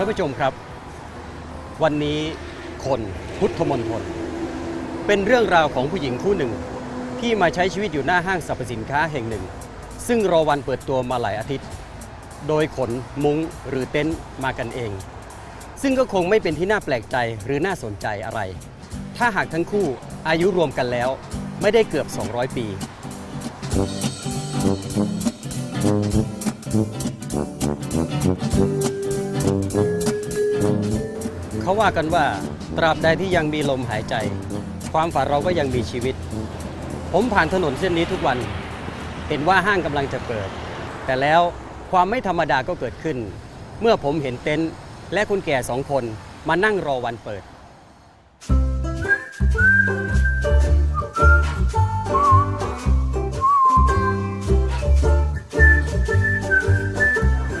ท่านผู้ชมครับ วันนี้คนพุทธมณฑลเป็นเรื่องราวของผู้หญิงคู่หนึ่ง ที่มาใช้ชีวิตอยู่หน้าห้างสรรพสินค้าแห่งหนึ่ง ซึ่งรอวันเปิดตัวมาหลายอาทิตย์ โดยขนมุ้งหรือเต็นท์มากันเอง ซึ่งก็คงไม่เป็นที่น่าแปลกใจหรือน่าสนใจอะไร ถ้าหากทั้งคู่อายุรวมกันแล้ว ไม่ได้เกือบ 200 ปี เขาว่ากันว่า ตราบใดที่ยังมีลมหายใจ ความฝันเราก็ยังมีชีวิต ผมผ่านถนนเส้นนี้ทุกวัน เห็นว่าห้างกำลังจะเปิด แต่แล้วความไม่ธรรมดาก็เกิดขึ้น เมื่อผมเห็นเต็นท์และคุณแก่สองคนมานั่งรอวันเปิด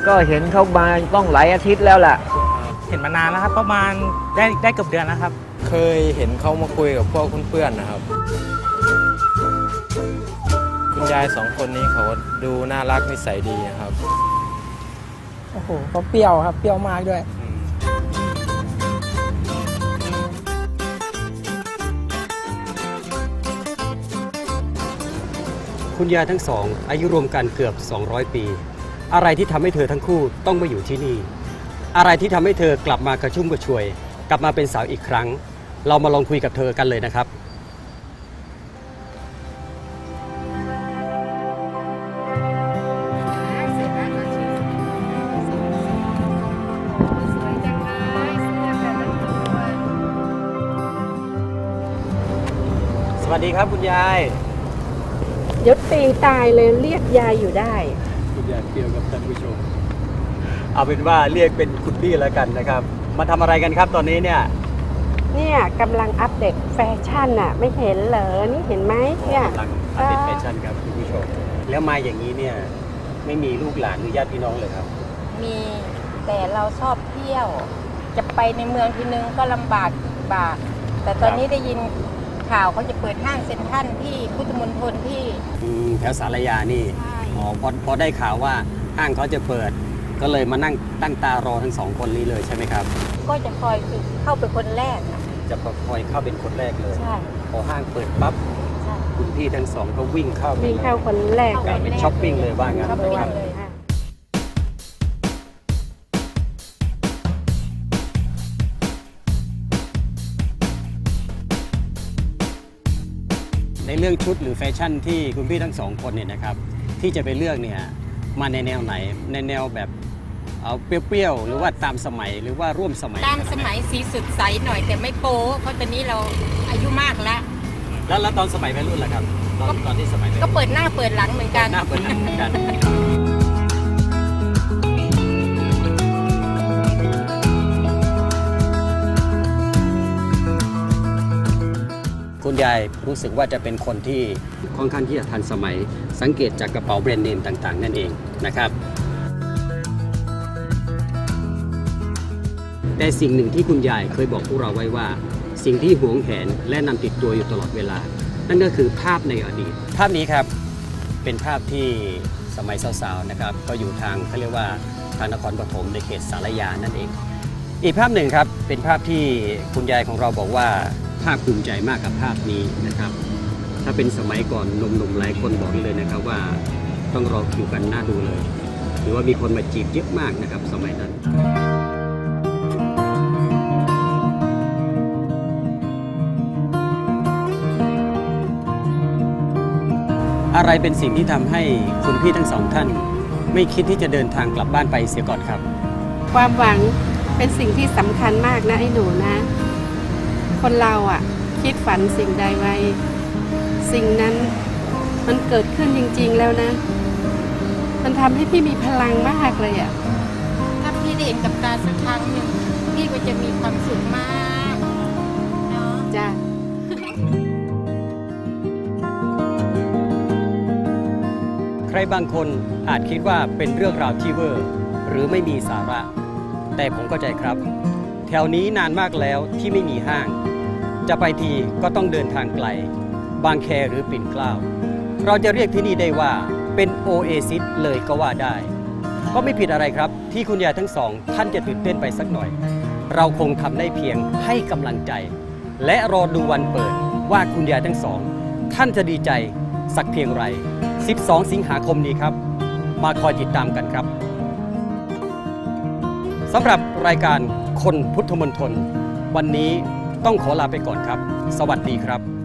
ก็เห็นเขามาต้องหลายอาทิตย์แล้วล่ะ เห็นมานานแล้วครับ ประมาณได้ได้เกือบเดือนแล้วครับ เคยเห็นเขามาคุยกับพวกเพื่อนๆนะครับ คุณยายสองคนนี้เขาดูน่ารักนิสัยดีนะครับโอ้โหเขาเปรี้ยวครับ เปรี้ยวมากด้วย คุณยายทั้งสอง อายุรวมกันเกือบ 200 ปี อะไรที่ทำให้เธอทั้งคู่ต้องมาอยู่ที่นี่ อะไรที่ทำให้เธอกลับมากระชุ่มกระชวย กลับมาเป็นสาวอีกครั้ง เรามาลองคุยกับเธอกันเลยนะครับ สวัสดีครับคุณยายเดี๋ยวตีตายเลยเรียกยายอยู่ได้ คุณยายเกี่ยวกับท่านผู้ชม เอาเป็นว่าเรียกเป็นคุณพี่แล้วกันนะครับ มาทำอะไรกันครับตอนนี้เนี่ย เนี่ยกำลังอัปเดตแฟชั่นน่ะ ไม่เห็นเหรอนี่เห็นไหมเนี่ย กำลังอัปเดตแฟชั่นครับคุณผู้ชม แล้วมาอย่างนี้เนี่ยไม่มีลูกหลานหรือญาติพี่น้องเลยครับ มีแต่เราชอบเที่ยว จะไปในเมืองทีนึงก็ลำบากบาก แต่ตอนนี้ได้ยินข่าวเขาจะเปิดห้างเซ็นทรัลที่พุทธมณฑลที่อืมแถวสารยานี่ใช่อ๋อพอพอได้ข่าวว่าห้างเขาจะเปิด ก็เลยมานั่งตั้งตารอทั้งสองคนนี้เลยใช่ไหมครับ ก็จะคอยคือเข้าไปคนแรกอะจะคอยเข้าเป็นคนแรกเลยใช่พอห้างเปิดปั๊บใช่คุณพี่ทั้งสองก็วิ่งเข้าไปวิ่งเข้าคนแรกเข้ากไปลายเป็นช้อปปิ้งเลยว่างั้นช้อปปิ้งครับเลยค่ะในเรื่องชุดหรือแฟชั่นที่คุณพี่ทั้งสองคนเนี่ยนะครับ ที่จะไปเลือกเนี่ยมาในแนวไหนในแนวแบบ เอาเปรี้ยวๆ หรือว่าตามสมัยหรือว่าร่วมสมัยตามสมัยสีสุดใสหน่อยแต่ไม่โป๊เพราะตอนนี้เราอายุมากแล้ว แล้วแล้วตอนสมัยวัยรุ่นล่ะครับ ตอนตอนที่สมัยวัยก็รุ่นเปิดหน้าเปิดหลังเหมือนกัน หน้าเปิดหน้าเหมือนกันคุณยายรู้สึกว่าจะเป็นคนที่ค่อนข้างที่จะทันสมัยสังเกตจากกระเป๋าแบรนด์เนมต่างๆ นั่นเองนะครับ แต่สิ่งหนึ่งที่คุณยายเคยบอกพวกเราไว้ว่า สิ่งที่หวงแหนและนำติดตัวอยู่ตลอดเวลา นั่นก็คือภาพในอดีต ภาพนี้ครับเป็นภาพที่สมัยสาวๆนะครับ ก็อยู่ทางเขาเรียกว่าทางนครปฐมในเขตสารยานั่นเอง อีกภาพหนึ่งครับเป็นภาพที่คุณยายของเราบอกว่าภาคภูมิใจมากกับภาพนี้นะครับ ถ้าเป็นสมัยก่อนหนุ่มๆหลายคนบอกเลยนะครับว่าต้องรอคิวกันหน้าดูเลย หรือว่ามีคนมาจีบเยอะมากนะครับสมัยนั้น อะไรเป็นสิ่งที่ทำให้คุณพี่ทั้งสองท่าน ไม่คิดที่จะเดินทางกลับบ้านไปเสียก่อนครับ ความหวังเป็นสิ่งที่สำคัญมากนะไอ้หนูนะ คนเราอะ คิดฝันสิ่งใดไว้ สิ่งนั้นมันเกิดขึ้นจริง ๆ แล้วนะ มันทำให้พี่มีพลังมากเลยอะถ้าพี่ได้เห็นกับตาสักครั้งหนึ่งพี่ก็จะมีความสุขมากเนาะจ้ะ ใครบางคนอาจคิดว่าเป็นเรื่องราวที่เวอร์ หรือไม่มีสาระ แต่ผมเข้าใจครับ แถวนี้นานมากแล้วที่ไม่มีห้าง จะไปทีก็ต้องเดินทางไกล บางแคหรือปิ่นเกล้าเราจะเรียกที่นี่ได้ว่าเป็นโอเอซิสเลยก็ว่าได้ ก็ไม่ผิดอะไรครับ ที่คุณยายทั้งสอง ท่านจะตื่นเต้นไปสักหน่อย เราคงทำได้เพียงให้กำลังใจ และรอดูวันเปิดว่าคุณยายทั้งสอง ท่านจะดีใจสักเพียงไร 12 สิงหาคมนี้ครับ มาคอยติดตามกันครับสำหรับรายการคนพุทธมนตรวันนี้ต้องขอลาไปก่อนครับ สวัสดีครับ